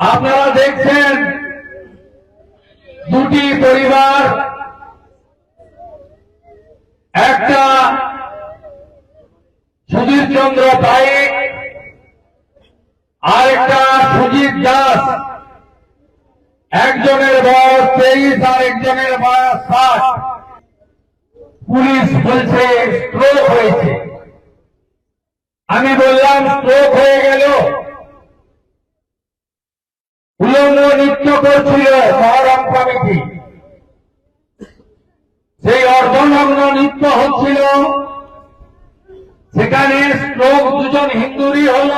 আপনারা দেখছেন দুটি পরিবার, একটা সুধীর চন্দ্র পাইক আর একটা সুজিত দাস। একজনের বয়স তেইশ আর একজনের বয়স ষাট। পুলিশ বলছে স্ট্রোক হয়েছে। আমি বললাম স্ট্রোক হয়ে গেল। উলঙ্গ নৃত্য করছিল মহরম কমিটি। সেই অর্ধনগ্ন নৃত্য হচ্ছিল। সেখানে স্ট্রোক দুজন হিন্দুরই হল।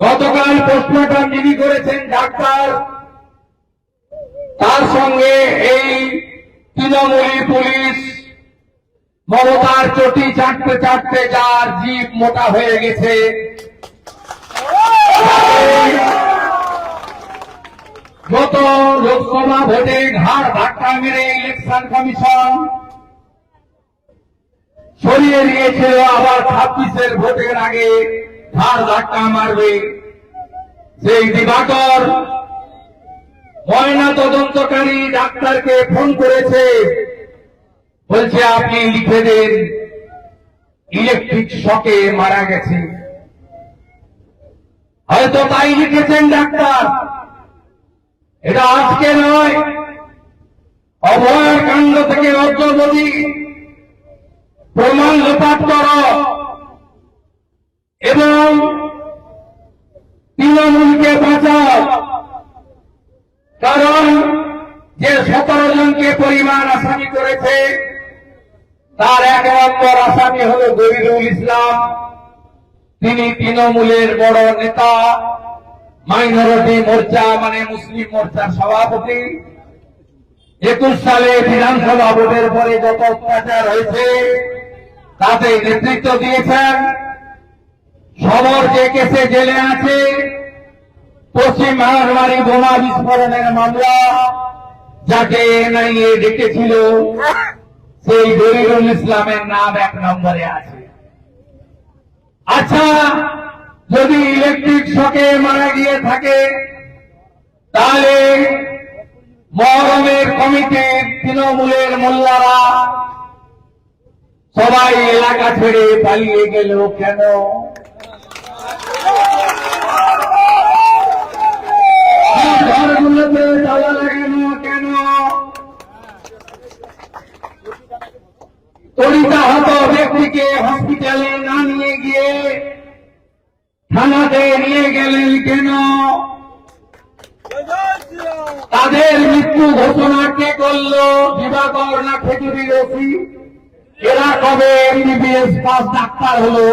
গতকাল পোস্টমর্টম যিনি করেছেন ডাক্তার। তার সঙ্গে এই তৃণমূলী পুলিশ মমতার চটি চাটতে চাটতে যার জীব মোটা হয়ে গেছে। গত লোকসভা ভোটে ঘাড় ধাক্কা মেরে ইলেকশন কমিশন সরিয়ে দিয়েছিল আবার ছাব্বিশের ভোটের আগে ঘাড় ধাক্কা মারবে। সেই দিবাকর ময়না তদন্তকারী ডাক্তারকে ফোন করেছে। বলছে, আপনি লিখে দেন, ইলেকট্রিক শকে মারা গেছে। হয়তো তাই লিখেছেন ডাক্তার। এটা আজকে নয়। অভয়ের কাণ্ড থেকে অগ্রগতি প্রমাণ লোপাট কর। এবং তৃণমূলকে বাঁচাও। কারণ যে সতেরো জনকে পরিমাণ আসামি করেছে, তার এক নম্বর আসামি হল গরিরুল ইসলাম। তিনি তৃণমূলের বড় নেতা। মাইনরিটি মোর্চা মানে মুসলিম মোর্চার সভাপতি। একুশ সালে বিধানসভা ভোটের পরে যত অত্যাচার হয়েছে, তাতে নেতৃত্ব দিয়েছেন। সবর যে কেসে জেলে আছে, পশ্চিম মহানবাড়ি বোমা বিস্ফোরণের মামলা, যাকে এনআইএ ডেকেছিল, সেই দরিরুল ইসলামের নাম এক নম্বরে আছে। আচ্ছা যদি ইলেকট্রিক শকে মারা গিয়ে থাকে, তাহলে মহরমের কমিটির তৃণমূলের মোল্লারা সবাই এলাকা ছেড়ে পালিয়ে গেল কেন? ঘরগুলোতে কেন ব্যক্তিকে হসপিটালে না নিয়ে থানাতে নিয়ে গেলেন কেন? তাদের মৃত্যু ঘোষণা কে করল? দিবাকর না খেজুরি রসি? এরা কবে এমবিবিএস পাস ডাক্তার হলো?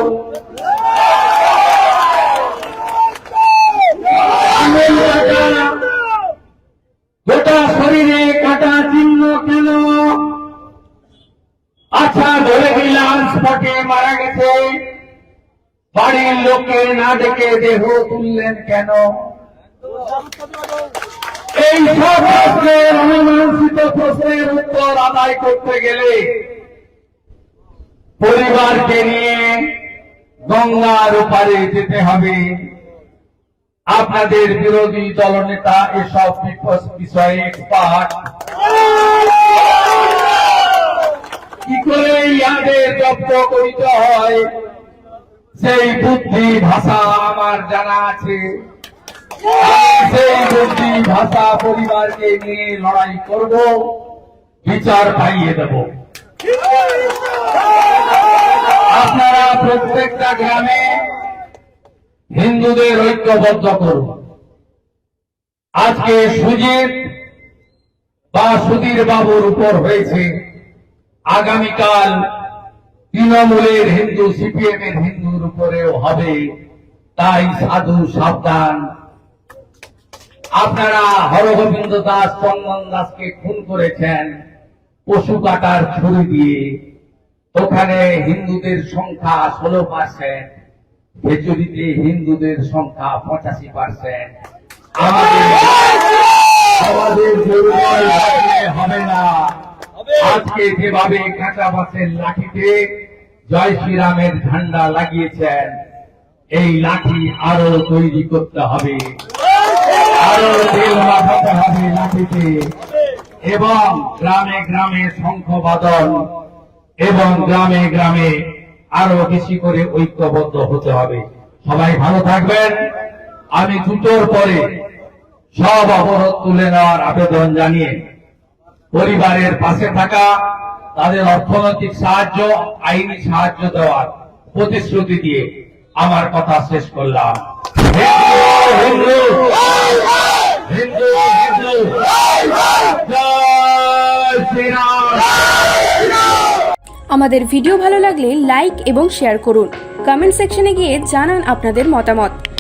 গোটা শরীরে কাটা চিহ্ন কেন আচ্ছা ধরে নিলাম স্পটে মারা গেছে বাড়ির লোককে না ডেকে দেহ তুললেন কেন? এই সব প্রশ্নের অমীমাংসিত প্রশ্নের উত্তর আদায় করতে গেলে পরিবারকে নিয়ে গঙ্গার ওপারে যেতে হবে। আপনাদের বিরোধী দলনেতা এসব বিষয়ে এক্সপার্ট কি করে ইয়াদের জব্দ করিতে হয়? সেই বুদ্ধি ভাষা আমার জানা আছে। সেই বুদ্ধি ভাষা পরিবারকে নিয়ে লড়াই করব, বিচার পাইয়ে দেব। আপনারা প্রত্যেকটা গ্রামে হিন্দুদের ঐক্যবদ্ধ করুন। আজকে সুজিত বা সুধীর বাবুর উপর হয়েছে। আগামীকাল তৃণমূলের হিন্দু সিপিএম এর হিন্দুর উপরেও হবে। তাই সাধু সাবধান। আপনারা হরগোবিন্দ দাস চন্দন দাসকে খুন করেছেন পশু কাটার ছুরি দিয়ে। ওখানে হিন্দুদের সংখ্যা ষোলো পার্সেন্ট খেচুরিতে হিন্দুদের সংখ্যা পঁচাশি পার্সেন্ট। আমাদের হবে না। আজকে যেভাবে কাঁচা বাসের লাঠিতে জয় শ্রীরামের ঝান্ডা লাগিয়েছেন, এই লাঠি আরও তৈরি করতে হবে। আরও তেল মাখাতে হবে লাঠিতে। এবং গ্রামে গ্রামে শঙ্খ বাদন এবং গ্রামে গ্রামে আরও বেশি করে ঐক্যবদ্ধ হতে হবে। সবাই ভালো থাকবেন। আমি দুটোর পরে সব অবরোধ তুলে নেওয়ার আবেদন জানিয়ে পরিবারের পাশে থাকা, তাদের অর্থনৈতিক সাহায্য, আইনি সাহায্য দেওয়ার প্রতিশ্রুতি দিয়ে আমার কথা শেষ করলাম। আমাদের ভিডিও ভালো লাগলে লাইক এবং শেয়ার করুন। কমেন্ট সেকশনে গিয়ে জানান আপনাদের মতামত।